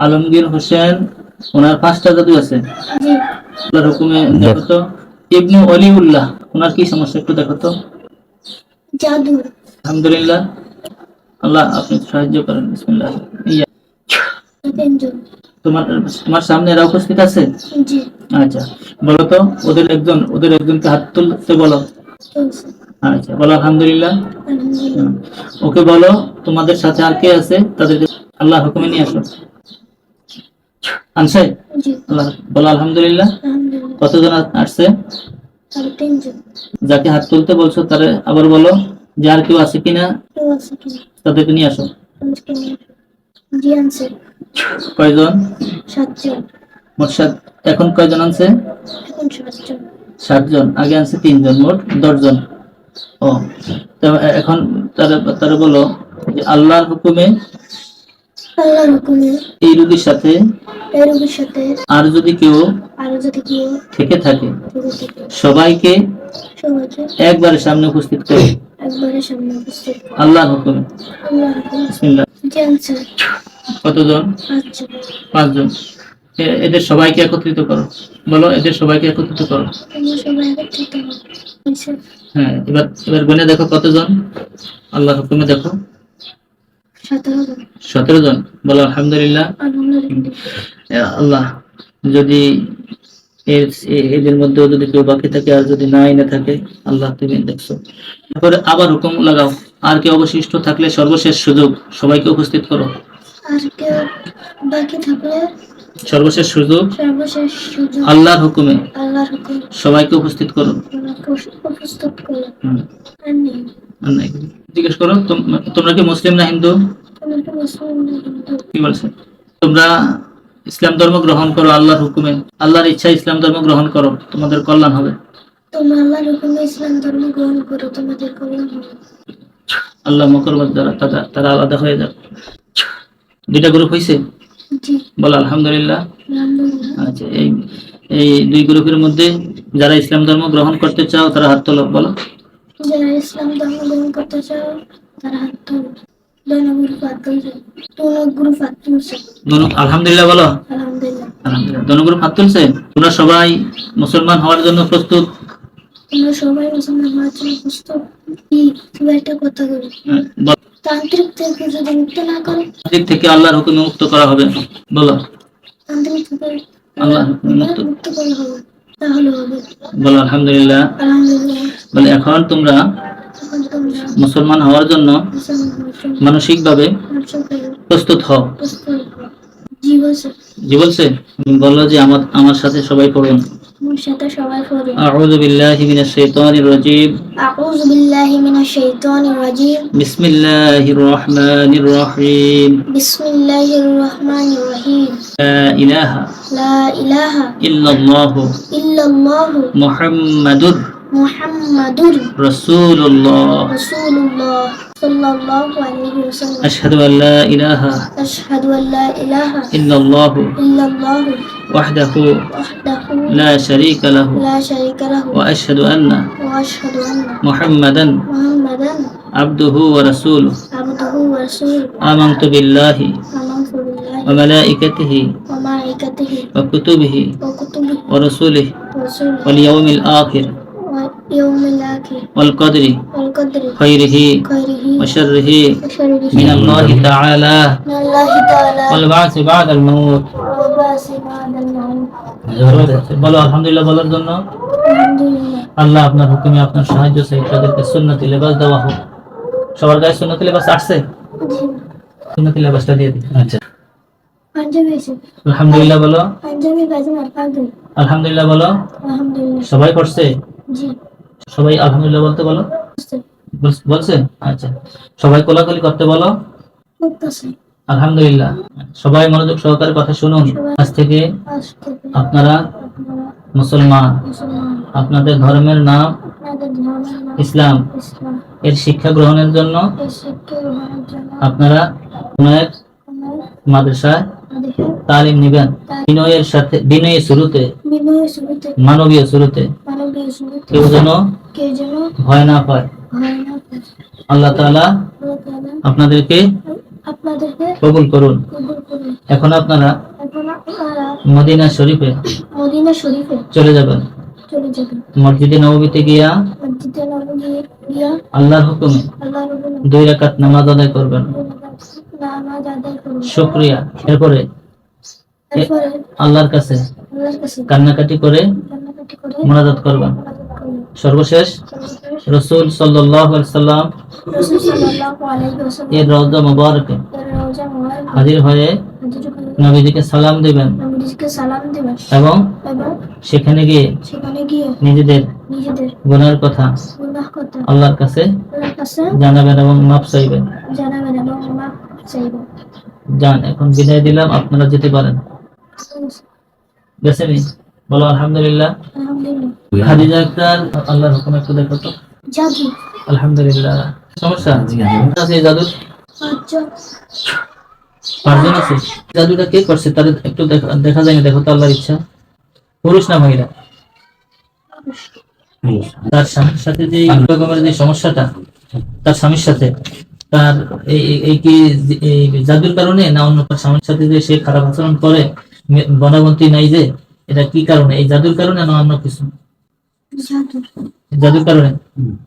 আলমগীর হোসেন ওনার পাঁচটা জাদু আছে। আল্লাহর হুকুমে দেখো তো ইবনু অলিউল্লাহ ওনার কি সমস্যা একটু দেখো তো জাদু। আলহামদুলিল্লাহ। আল্লাহ আপনি সাহায্য করেন বিসমিল্লাহ। ইয়া। তোমার তোমার সামনে এরা উপস্থিত আছে? আচ্ছা বলো তো ওদের একজন ওদের একজনকে হাত তুলতে বলো। আচ্ছা বলো আলহামদুলিল্লাহ। আলহামদুলিল্লাহ। ওকে বলো তোমাদের সাথে আর কে আছে? তাদেরকে আল্লাহ হুকুমে নিয়ে আসো। আনছে? বলো আলহামদুলিল্লাহ। কতজন আসছে? যাকে হাত তুলতে বলছো তারে আবার বলো যে আর কেউ আছে কিনা? তাদেরকে নিয়ে আসো। কয়জন? মোট সাত এখন কয়জন আনছে? সাতজন। সাতজন। আগে আনছে তিনজন মোট দশজন। ও এখন তারা তারা বলো যে আল্লাহর হুকুমে আল্লাহর হুকুমে এই রোগীর সাথে এই রোগীর সাথে আর যদি কেউ আরও যদি কেউ থেকে থাকে সবাইকে সবাইকে একবারে সামনে উপস্থিত করে। একবারে সামনে উপস্থিত। আল্লাহর হুকুমে। আল্লাহর হুকুমে। বিসমিল্লাহ। কতজন? পাঁচজন। পাঁচজন এদের সবাইকে একত্রিত করো। বলো এদের সবাইকে একত্রিত করো। হ্যাঁ এবার এবার গুনে দেখো কতজন। আল্লাহর হুকুমে দেখো। সতেরো জন। বলো আলহামদুলিল্লাহ। আল্লাহ যদি এদের মধ্যেও যদি কেউ বাকি থাকে আর যদি না এনে থাকে আল্লাহ তুমি দেখছ। তারপরে আবার হুকুম লাগাও। আর কেউ অবশিষ্ট থাকলে সর্বশেষ সুযোগ সবাইকে উপস্থিত করো। আর কেউ বাকি থাকলে সর্বশেষ সুযোগ সর্বশেষ আল্লাহর হুকুমে আল্লাহর হুকুম। সবাইকে উপস্থিত করো। উপস্থিত করল জিজ্ঞেস করো তোমরা কি মুসলিম না হিন্দু? কি বলছে? তোমরা ইসলাম ধর্ম গ্রহণ করো আল্লাহর হুকুমে। আল্লাহর ইচ্ছা ইসলাম ধর্ম গ্রহণ করো তোমাদের কল্যাণ হবে। তোমরা আল্লাহর হুকুমে ইসলাম ধর্ম গ্রহণ করো তোমাদের কল্যাণ হবে। আল্লাহ মকরবাদ দ্বারা তারা তারা আলাদা হয়ে যাবে দুইটা গ্রুপ হয়েছে বলো আলহামদুলিল্লাহ। আচ্ছা এই এই দুই গ্রুপের মধ্যে যারা ইসলাম ধর্ম গ্রহণ করতে চাও তারা হাত তোলো বলো। যারা ইসলাম ধর্ম গ্রহণ করতে চাও তারা হাত তুলো দনগুরু হাত তুলছে। দনগুরু হাত তুলছে। দোনো আলহামদুলিল্লাহ বলো। আলহামদুলিল্লাহ। আলহামদুলিল্লাহ। দোনো গ্রুপ হাত তুলছে? তোমরা সবাই মুসলমান হওয়ার জন্য প্রস্তুত? তোমরা সবাই মুসলমান হওয়ার জন্য প্রস্তুত? কি একটা কথা বলি। হ্যাঁ, তান্ত্রিক থেকে যদি মুক্ত না করো? থেকে আল্লাহর হুকুমে মুক্ত করা হবে। বলো। তান্ত্রিক থেকে আল্লাহ মুক্ত মুক্ত করা হবে। তাহলে হবে। বলো আলহামদুলিল্লাহ। আলহামদুলিল্লাহ। বলে এখন তোমরা এখন তোমরা মুসলমান হওয়ার জন্য মুসলমান হওয়ার জন্য মানসিকভাবে মানুষকে প্রস্তুত হও প্রস্তুত হও। জি বলছে জি বলছে বললো যে আমার আমার সাথে সবাই পড়ুন আমার সাথে সবাই পড়ে আউযু বিল্লাহি মিনাশ শাইতানির রাজীম أعوذ بالله من الشيطان الرجيم বিসমিল্লাহির রহমানির রহিম بسم الله الرحمن الرحيم লা ইলাহা لا إله ইল্লাল্লাহু إلا الله মুহাম্মাদুর محمد رسول الله. رسول الله صلى الله عليه وسلم. أشهد أن لا إله أشهد أن لا إله إلا الله إلا الله وحده وحده لا شريك له لا شريك له. وأشهد أن وأشهد أن محمدا محمدا عبده ورسوله. عبده ورسوله. آمنت بالله آمنت بالله وملائكته وملائكته وكتبه وكتبه ورسوله ورسوله. واليوم الآخر. ويوم الآخر والقدر والقدر خيره خيره وشره وشره من الله تعالى من الله تعالى والبعث بعد الموت والبعث بعد الموت বলো আলহামদুলিল্লাহ বলার জন্য الحمد لله আল্লাহ আপনার হুকুমে আপনার সাহায্য চাই তাদেরকে সুন্নতি লেবাস দেওয়া হোক সবার গায়ে সুন্নতি লেবাস আসছে সুন্নতি লেবাসটা দিয়ে দিন আচ্ছা পাঞ্জাবি আছে আলহামদুলিল্লাহ বলো পাঞ্জাবি পাজামা পাঞ্জাবি আলহামদুলিল্লাহ বলো আলহামদুলিল্লাহ সবাই করছে জি। সবাই আলহামদুলিল্লাহ বলতে বলো? বুঝতে। বল- বলছে আচ্ছা। সবাই কোলাকুলি করতে বলো? আলহামদুলিল্লাহ। সবাই মনোযোগ সহকারে কথা শুনুন। আজ থেকে আপনারা মুসলমান। আপনাদের ধর্মের নাম ইসলাম। এর শিক্ষা গ্রহণের জন্য আপনারা কোন এক মাদ্রাসায় তালিম নিবেন। বিনয়ের সাথে বিনয়ের শুরুতে মানবীয় শুরুতে। কেউ যেন না হয় না আল্লাহ তাআলা আপনাদেরকে কবুল করুন। এখন আপনারা মদিনা শরীফে মদিনা শরীফে চলে যাবেন। মসজিদে নববীতে গিয়া আল্লাহর হুকুমে দুই রাকাত নামাজ আদায় করবেন। শুক্রিয়া। এরপরে আল্লাহর কাছে কান্নাকাটি করে মোনাজাত করবেন। সর্বশেষ রসুল সাল্লাম সাল্লাল্লাহু আলাইহি ওয়াসাল্লাম এর রওজা মুবারকে হাজির হয়ে নবীজিকে সালাম দিবেন এবং সেখানে গিয়ে নিজেদের গুনার কথা আল্লাহর কাছে জানাবেন এবং মাপ চাইবেন। জানাবেন মাফ চাইবেন। যান এখন বিদায় দিলাম আপনারা যেতে পারেন। বলো আলহামদুলিল্লাহ। আলহামদুলিল্লাহ। খাদিজা আক্তার আল্লাহর হুকুম একটু দেখো তো জাদু। আলহামদুলিল্লাহ। সমস্যা? আছে পাঁচজন। পাঁচজন আছে? জাদুটা কে করছে? তাদের একটু দেখা- দেখা যায় না দেখো তো আল্লাহর ইচ্ছা। পুরুষ না মহিলা? তার স্বামীর সাথে যে রকমের যে সমস্যাটা তার স্বামীর সাথে তার এই কি এই জাদুর কারণে না অন্য তার স্বামীর সাথে যে সে খারাপ আচরণ করে বনাবন্তি নাই যে এটা কি কারণে? এই জাদুর কারণে না অন্য কিছু? জাদুর কারণে?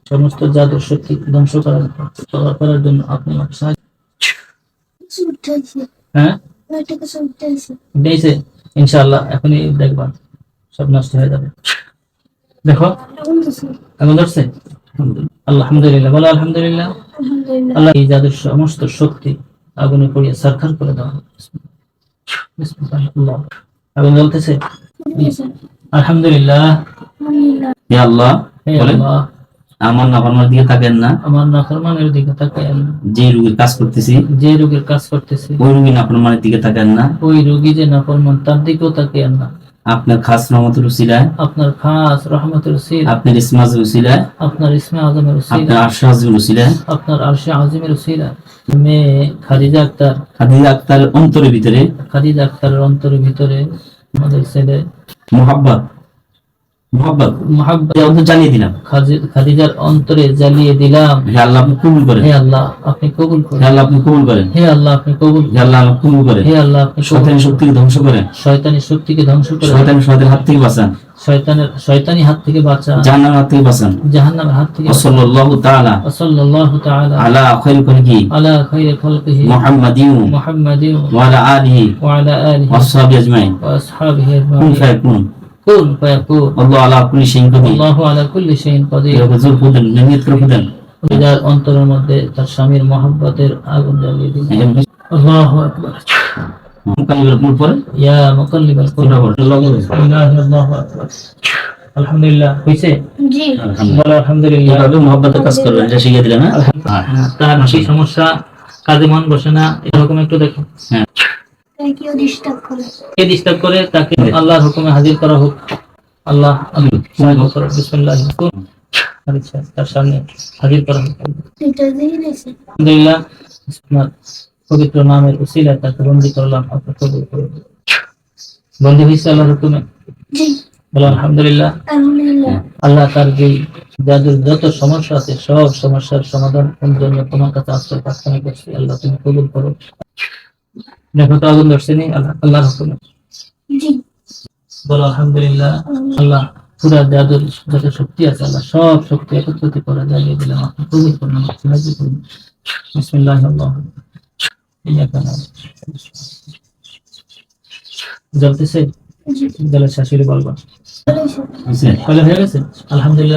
সমস্ত জাদুর শক্তি ধ্বংস করার করার জন্য আপনি আমাকে সাহায্য হ্যাঁ? ইনশাআল্লাহ এখনই দেখবা। সব নষ্ট হয়ে যাবে। দেখো। এখন ধরছে? আলহামদুলিল্লাহ। বলো আলহামদুলিল্লাহ। আল্লাহ এই জাদুর সমস্ত শক্তি আগুনে পড়িয়ে সরকার করে দেওয়া জ্বলতেছে উঠেছে আলহামদুলিল্লাহ। হে আল্লাহ বলেন। আমার নাফরমার দিকে তাকেন না। আমার নাফরমানের দিকে তাকায়েন। যে রোগীর কাজ করতেছি যে রোগীর কাজ করতেছি ওই রোগী নাফরমানের দিকে তাকেন না। ওই রোগী যে নাফরমান তার দিকেও তাকায়েন না। আপনার খাস রহমতের উসিলায় আপনার খাস রহমতের উসিলা আপনার ইসমাজ উসিলায় আপনার ইসমা আজমের উসিলা আপনার আশ্বাসের উসিলায়। আপনার আরশে আজমের উসিলা মেয়ে খাদিজা আক্তার খাদিজা আক্তার অন্তরের ভিতরে খাদিজা আক্তারের অন্তরের ভিতরে আমাদের ছেলে মোহাব্বত মোহাব্বত। মোহাব্বত অন্তর জানিয়ে দিলাম। খাদিজার অন্তরে জ্বালিয়ে দিলাম। হে আল্লাহ আপনি কবুল করেন। হে আল্লাহ আপনি কবুল হে করুন আল্লাহ আপনি কবুল করেন। হে আল্লাহ আপনি কবুল হে আল্লাহ আপনি কবুল করেন। হে আল্লাহ আপনি শয়তানি শক্তিকে ধ্বংস করেন। শয়তানি শক্তিকে ধ্বংস করে শয়তানি শয়তানের হাত থেকে বাঁচান। শয়তানের শয়তানি হাত থেকে বাঁচা জাহান্নামের হাত থেকে বাঁচান। জাহান্নামের হাত থেকে ওসল্লাল্লাহু তাআলা সাল্লাল্লাহু তাআলা আলা খায়রি খলকি আলা খাইরি খালকিহি মুহাম্মাদিন মুহাম্মাদিন ওয়া আলা আলিহি ওয়া আলা আলিহি ওয়া আসহাবিহি আজমাইন। ওয়া আসহাবিহি আজমাইন। কুন ফায়াকুন আল্লাহ আলা কুল্লি শাইইন কাদির আল্লাহু আলা কুল্লি শাইইন কাদির এরকম জোর ফুদেন নিয়ত করে ফুদেন যার অন্তরের মধ্যে তার স্বামীর মহব্বতের আগুন জ্বালিয়ে দিল। আল্লাহু আকবার। ইয়া মুকাল্লিবাল আকবার। আলহামদুলিল্লাহ। হইছে? জি। আলহামদুলিল্লাহ। মহব্বতের কাজ করবেন এটা শিখিয়ে দিলেন হ্যাঁ? হ্যাঁ, তার সেই সমস্যা? কাজে মন বসে না? এরকম একটু দেখো। করে কে ডিস্টার্ব করে? তাকে আল্লাহর হুকুমে হাজির করা হোক। আল্লাহ তার সামনে হাজির করা হোক। আলহামদুলিল্লাহ পবিত্র নামের উসিলায় তাকে বন্দি করলাম আপনি কবুল করুন। বন্দি হয়েছে আল্লাহর হুকুমে? বলো আলহামদুলিল্লাহ। আল্লাহ তার যেই যাদের যত সমস্যা আছে সব সমস্যার সমাধান জন্য তোমার কাছে আশ্রয় প্রার্থনা করছি আল্লাহ তুমি কবুল করো। দেখো তো আগুন ধরছে নি? আল্লাহ বলো আলহামদুলিল্লাহ আল্লাহ পুরা জাদুর যত শক্তি আছে আল্লাহ সব শক্তি একত্রিত করে জ্বালিয়ে দিলাম আপনি করুন সাহায্য করুন বিসমিল্লাহ আল্লাহ। জ্বলতেছে? শাশুড়ি বলবা। হয়ে গেছে? আলহামদুলিল্লাহ।